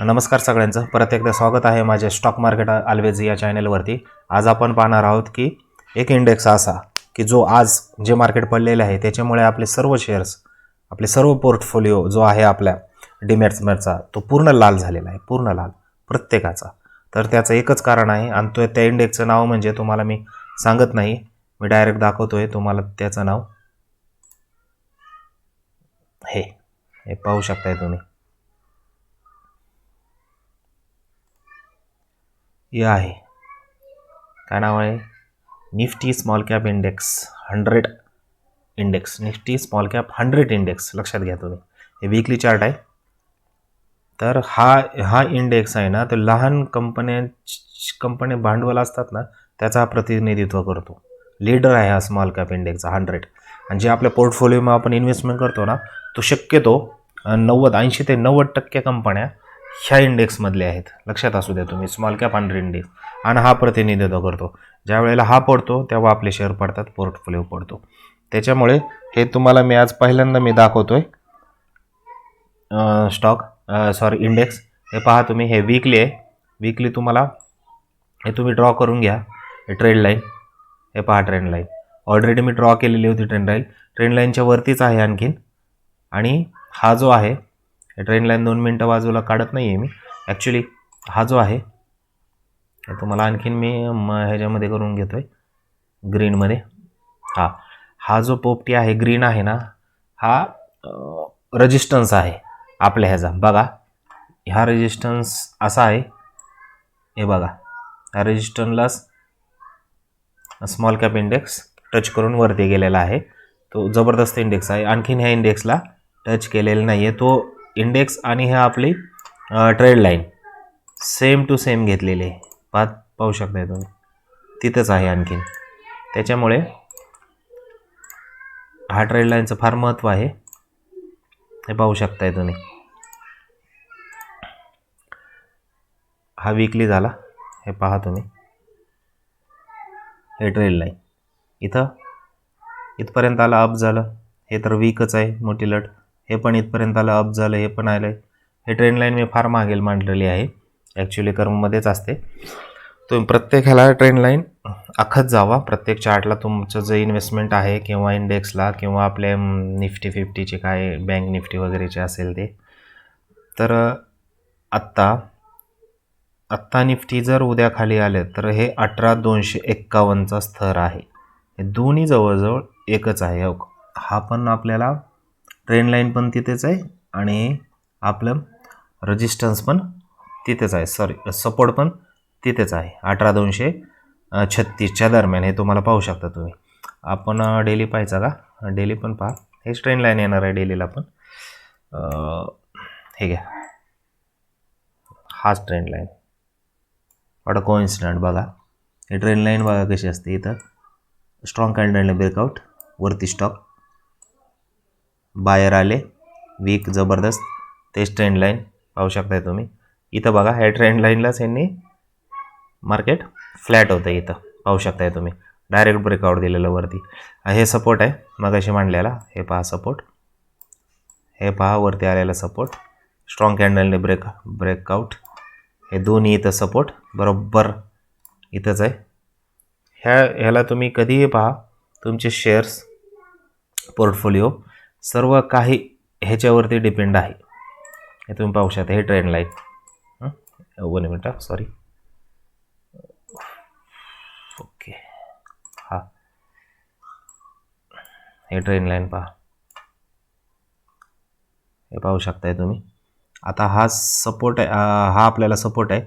नमस्कार सगळ्यांचं. परत एकदा स्वागत आहे माझ्या स्टॉक मार्केट आल्वेज या चॅनलवरती. आज आपण पाहणार आहोत की एक इंडेक्स असा की जो आज जे मार्केट पडलेले आहे त्याच्यामुळे आपले सर्व शेअर्स आपले सर्व पोर्टफोलिओ जो आहे आपल्या डिमॅट्समॅटचा तो पूर्ण लाल झालेला आहे पूर्ण लाल प्रत्येकाचा. तर त्याचं एकच कारण आहे आणि तो त्या इंडेक्सचं नाव म्हणजे तुम्हाला मी सांगत नाही मी डायरेक्ट दाखवतो आहे तुम्हाला त्याचं नाव हे हे पाहू शकताय तुम्ही. हे आहे. काय नाव आहे? Nifty small cap index hundred index. Nifty small cap hundred index. लक्षात घ्या तुम्ही. हे वीकली चार्ट आहे. तर हा हा इंडेक्स आहे ना तर लहान कंपन्या कंपन्या भांडवल असतात ना त्याचा प्रतिनिधित्व करतो. लीडर आहे हा स्मॉल कॅप इंडेक्सचा हंड्रेड. आणि जे आपल्या पोर्टफोलिओमध्ये आपण इन्व्हेस्टमेंट करतो ना तो शक्यतो नव्वद ऐंशी ते नव्वद टक्के कंपन्या ह्या इंडेक्समधले आहेत. लक्षात असू द्या तुम्ही स्मॉल कॅप अंडर इंडेक्स आणि हा प्रतिनिधित्व करतो. ज्या वेळेला हा पडतो तेव्हा आपले शेअर पडतात पोर्टफोलिओ पडतो. त्याच्यामुळे हे तुम्हाला मी आज पहिल्यांदा मी दाखवतोय. स्टॉक सॉरी इंडेक्स हे पहा तुम्ही हे वीकली आहे. वीकली तुम्हाला हे तुम्ही ड्रॉ करून घ्या. हे ट्रेंड लाईन हे पहा ट्रेंड लाईन ऑलरेडी मी ड्रॉ केलेली होती ट्रेंड लाईन ट्रेंड लाईनच्या वरतीच आहे आणखीन. आणि हा जो आहे ट्रेन लाईन दोन मिनटं बाजूला काढत नाही आहे मी. ॲक्च्युली हा जो आहे तुम्हाला आणखीन मी म ह्याच्यामध्ये करून घेतो आहे ग्रीनमध्ये हा. हा जो पोपटी आहे ग्रीन आहे ना हा रजिस्टन्स आहे आपल्या ह्याचा. बघा ह्या रेजिस्टन्स असा आहे. हे बघा ह्या रेजिस्टन्सलाच स्मॉल कॅप इंडेक्स टच करून वरती गेलेला आहे. तो जबरदस्त इंडेक्स आहे. आणखीन ह्या इंडेक्सला टच केलेला नाही आहे तो इंडेक्स आणि हे आपली trade line same to same घेतलेले आहे. पाहत पाहू शकताय तुम्ही. तिथंच आहे आणखीन. त्याच्यामुळे हा ट्रेड लाईनचं फार महत्त्व आहे. हे पाहू शकताय तुम्ही. हा वीकली झाला. हे पहा तुम्ही. हे ट्रेड लाईन इथं इथपर्यंत आलं अप झालं. हे तर वीकच आहे मोठी लट. हे पण इथपर्यंत आलं अप झालं हे पण आलं. हे ट्रेंड लाईन मी फार मागेल मांडलेली आहे. ॲक्च्युली कर्ममध्येच असते. तुम्ही प्रत्येक ह्याला ट्रेंड लाईन आखत जावा. प्रत्येक चार्टला तुमचं जे इन्व्हेस्टमेंट आहे किंवा इंडेक्सला किंवा आपल्या निफ्टी फिफ्टीचे काय बँक निफ्टी वगैरेचे असेल ते. तर आत्ता आत्ता निफ्टी जर उद्या खाली आले तर हे अठरा दोनशे एक्कावन्नचा स्तर आहे. हे दोन्ही जवळजवळ एकच आहे. हा पण आपल्याला ट्रेन लाईन पण तिथेच आहे आणि आपलं रजिस्टन्स पण तिथेच आहे. सॉरी सपोर्ट पण तिथेच आहे. अठरा दोनशे छत्तीसच्या दरम्यान हे तुम्हाला पाहू शकता तुम्ही. आपण डेली पाहायचा का? डेली पण पहा. हेच ट्रेन लाईन येणार आहे डेलीला पण. हे घ्या. हाच ट्रेन लाईन. वाटा को इन्सिडंट बघा. हे ट्रेन लाईन बघा कशी असते इथं. स्ट्रॉंग कॅन्डल ब्रेकआउट वरती स्टॉक बायर आले. वीक जबरदस्त. तेच ट्रेंड लाईन पाहू शकताय तुम्ही. इथं बघा ह्या ट्रेंड लाईनलाच यांनी मार्केट फ्लॅट होतं इथं. पाहू शकताय तुम्ही. डायरेक्ट ब्रेकआउट दिलेलं वरती. हे सपोर्ट आहे. मगाशी मांडलेला. हे पहा सपोर्ट हे पहा वरती आलेला सपोर्ट स्ट्रॉंग कॅन्डलने ब्रेक ब्रेकआउट हे दोन्ही इथं सपोर्ट बरोबर इथंच आहे. ह्या ह्याला तुम्ही कधीही पहा. तुमचे शेअर्स पोर्टफोलिओ सर्व काही ह्याच्यावरती डिपेंड आहे. हे तुम्ही पाहू शकता हे ट्रेंड लाईन वन मिनटं सॉरी ओके हा. हे ट्रेन लाईन पहा. हे पाहू शकताय तुम्ही. आता हा सपोर्ट आहे हा आपल्याला सपोर्ट आहे.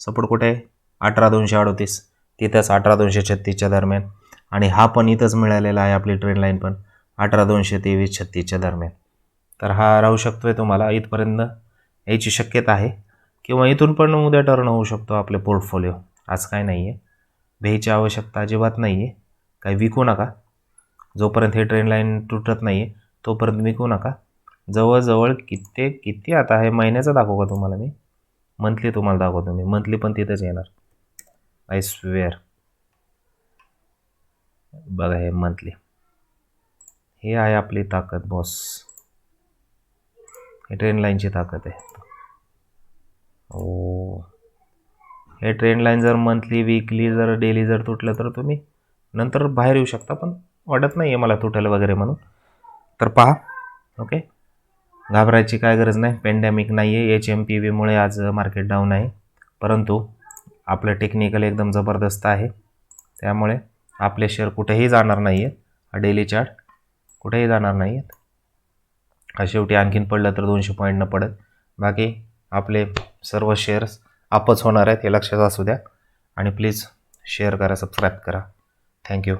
सपोर्ट कुठे आहे? अठरा दोनशे अडतीस. तिथंच अठरा दोनशे छत्तीसच्या दरम्यान. आणि हा पण इथंच मिळालेला आहे आपली ट्रेन लाईन पण. अठरा दोनशे तेवीस छत्तीसच्या दरम्यान. तर हा राहू शकतो आहे तुम्हाला इथपर्यंत. यायची शक्यता आहे. किंवा इथून पण उद्या टर्न होऊ शकतो आपले पोर्टफोलिओ आज काय नाही आहे भ्यायची आवश्यकता अजिबात नाही आहे काही विकू नका. जोपर्यंत हे ट्रेन लाईन तुटत नाही आहे तोपर्यंत विकू नका. जवळजवळ किती किती आता हे महिन्याचं दाखवू का तुम्हाला मी? मंथली तुम्हाला दाखवतो मी. मंथली पण तिथंच येणार. आय स्वेअर बघा हे मंथली हे आहे आपली ताकद बॉस हे ट्रेन लाईनची ताकद आहे. ओ. हे ट्रेन लाईन जर मंथली वीकली जर डेली जर तुटलं तर तुम्ही नंतर बाहेर येऊ शकता पण वाटत नाही आहे मला तुटेल वगैरे म्हणून. तर पहा ओके घाबरायची काय गरज नाही. पेंडॅमिक नाही आहे एच एम पी व्हीमुळे आज मार्केट डाऊन आहे. परंतु आपलं टेक्निकल एकदम जबरदस्त आहे. त्यामुळे आपले शेअर कुठेही जाणार नाही आहेत हा डेली चार्ट कुठेही जाणार नाही आहेत हा शेवटी आणखीन पडलं तर दोनशे पॉईंट न पडत. बाकी आपले सर्व शेअर्स अपच होणार आहेत हे लक्षात असू द्या. आणि प्लीज शेअर करा सबस्क्राईब करा. Thank you